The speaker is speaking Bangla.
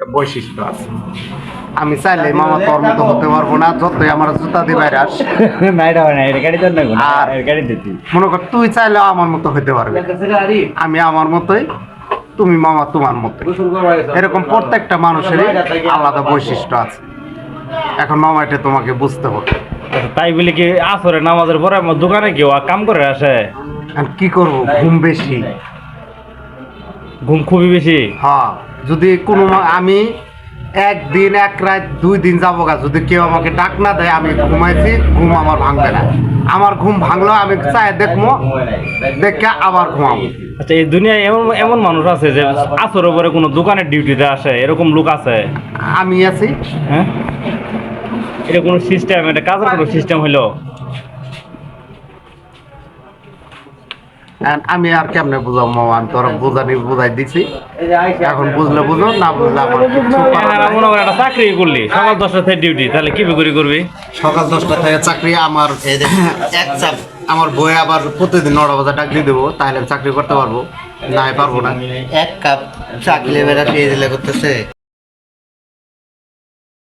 বৈশিষ্ট্য আছে। আমি চাইলে মামা তোর মতো হতে পারব না যতই আমার জুতা দিয়ে বাইরে আস। আর- গাড়ি দিতি মনে কর তুই চাইলেও আমার মতো হতে পারবে। আমি আমার মতোই তুমি মামা তোমার মতো এরকম প্রত্যেকটা মানুষেরই আলাদা বৈশিষ্ট্য আছে। এখন মামা এটা তোমাকে বুঝতে হবে। আচ্ছা, তাই বলে কি আসরে নামাজের পরে আমার দোকানে কেউ আর কাম করে আসে? আমি কি করব? ঘুম বেশি। ঘুম খুবই বেশি। হ্যাঁ যদি কোনো আমি একদিন এক রাত দুই দিন যাব গা। যদি কেউ আমাকে ডাক না দেয় আমি ঘুমাইছি ঘুম আমার ভাঙবে না। আমার ঘুম ভাঙলো আমি চাই দেখব দেখে আবার ঘুমাবো। আচ্ছা এই দুনিয়ায় এমন এমন মানুষ আছে যে আসরের পরে কোনো দোকানের ডিউটিতে আসে এরকম লোক আছে? আমি আছি। হ্যাঁ? এটা কোনো সিস্টেম এটা কাজের কোনো সিস্টেম হইল? আমি আর কেমনে বুঝাবো মামা? আমি তোর বুঝানি বুঝাই দিছি। এখন বুঝলে বুঝো না বুঝলে আমার নাই। মনে করেন একটা চাকরি করলি সকাল দশটা থেকে ডিউটি তাহলে কি বিক্রি করবি? সকাল দশটা থেকে চাকরি আমার এক চাপ আমার বই আবার প্রতিদিন নটা বাজে ডাকলি দেবো তাহলে আমি চাকরি করতে পারব। না পারব না। এক কাপ চা খেলে বেড়া পেয়ে দিলে করতেছে।